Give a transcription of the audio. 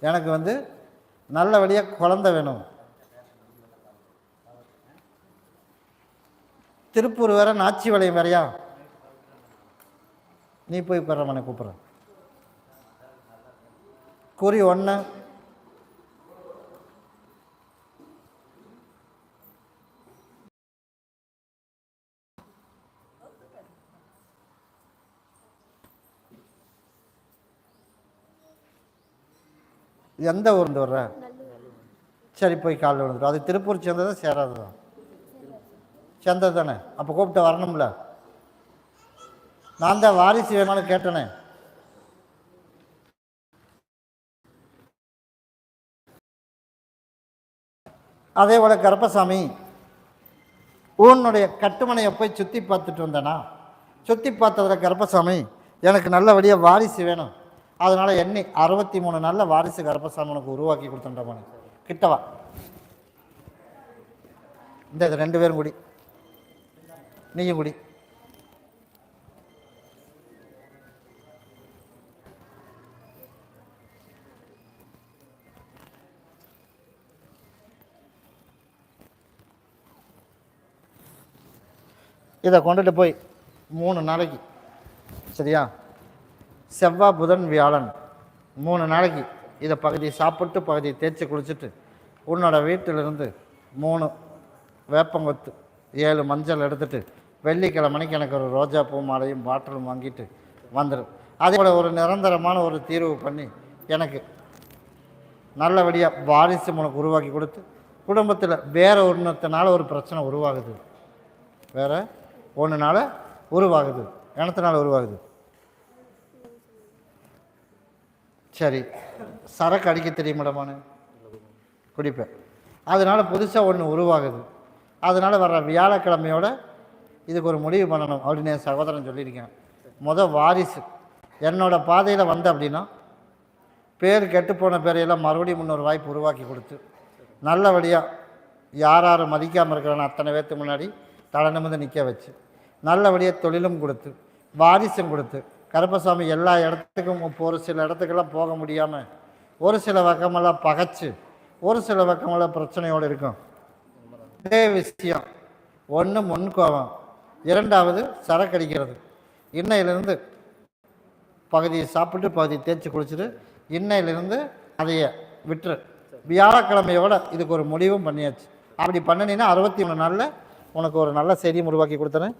எனக்கு வந்து நல்லபடியாக குழந்த வேணும். திருப்பூர் வேற நாச்சி வளையம் வேறையா? நீ போய் பெறமனை கூப்பிட்றேன். குறி ஒன்று எந்த ஊர்ந்து வர்ற? சரி போய் காலில் விழுந்துடும் அது திருப்பூர் சேர்ந்ததா தான் சேர்ந்தது தானே அப்போ கூப்பிட்டு வரணும்ல. நான் தான் வாரிசு வேணும்னு கேட்டனே. அதே போல் கருப்பசாமி உன்னுடைய கட்டுமனையை போய் சுற்றி பார்த்துட்டு வந்தேனா? சுற்றி பார்த்ததில் கருப்பசாமி எனக்கு நல்லபடியாக வாரிசு வேணும். அதனால் எண்ணி அறுபத்தி மூணு நாளில் வாரிசு கருப்பசாமி உனக்கு உருவாக்கி கொடுத்துட்டோம் கிட்டவா இந்த இது ரெண்டு பேரும் குடி. நீயும் குடி. இதை கொண்டுட்டு போய் மூணு நாளைக்கு. சரியா? செவ்வாய் புதன் வியாழன். மூணு நாளைக்கு இதை பகுதி சாப்பிட்டு பகுதி தேய்ச்சி குளிச்சுட்டு உன்னோட வீட்டிலிருந்து மூணு வேப்பங்கொத்து ஏழு மஞ்சள் எடுத்துகிட்டு வெள்ளிக்கிழமைக்கு எனக்கு ஒரு ரோஜா பூ மாலையும் பாட்டிலும் வாங்கிட்டு வந்துடும் அதே போல் ஒரு நிரந்தரமான ஒரு தீர்வு பண்ணி எனக்கு நல்லபடியாக வாரிசு உனக்கு உருவாக்கி கொடுத்து குடும்பத்தில் வேறு ஒன்றத்தினால ஒரு பிரச்சனை உருவாகுது. வேறு ஒன்றுனால உருவாகுது. இனத்தினால உருவாகுது. சரி சரக்கு அடிக்க தெரியுமாடமானு குடிப்பேன். அதனால் புதுசாக ஒன்று உருவாகுது. அதனால் வர்ற வியாழக்கிழமையோட இதுக்கு ஒரு முடிவு பண்ணணும் அப்படின்னு என் சகோதரன் சொல்லியிருக்கேன். முத வாரிசு. என்னோடய பாதையில் வந்த அப்படின்னா பேர் கெட்டுப்போன பேரையெல்லாம் மறுபடியும் முன்னொரு வாய்ப்பு உருவாக்கி கொடுத்து நல்லபடியாக யார் யார் மதிக்காமல் இருக்கிறானோ அத்தனை பேர்த்து முன்னாடி தலை நிமிர்ந்து நிற்க வச்சு நல்லபடியாக தொழிலும் கொடுத்து வாரிசும் கொடுத்து கருப்பசாமி எல்லா இடத்துக்கும் இப்போ ஒரு சில இடத்துக்கெல்லாம் போக முடியாமல் ஒரு சில பக்கமெல்லாம் பகைச்சு ஒரு சில பக்கமெல்லாம் பிரச்சனையோடு இருக்கும். இதே விஷயம். ஒன்று முன்கோபம் இரண்டாவது சரக்கடிக்கிறது இன்னையிலிருந்து பகுதியை சாப்பிட்டு பகுதியை தேய்ச்சி குளிச்சுட்டு இன்னையிலிருந்து அதைய விட்டுரு. வியாழக்கிழமையோட இதுக்கு ஒரு முடிவும் பண்ணியாச்சு. அப்படி பண்ணினீங்கன்னா அறுபத்தி மூணு நாளில் உனக்கு ஒரு நல்ல செய்தியும் உருவாக்கி கொடுத்துறேன்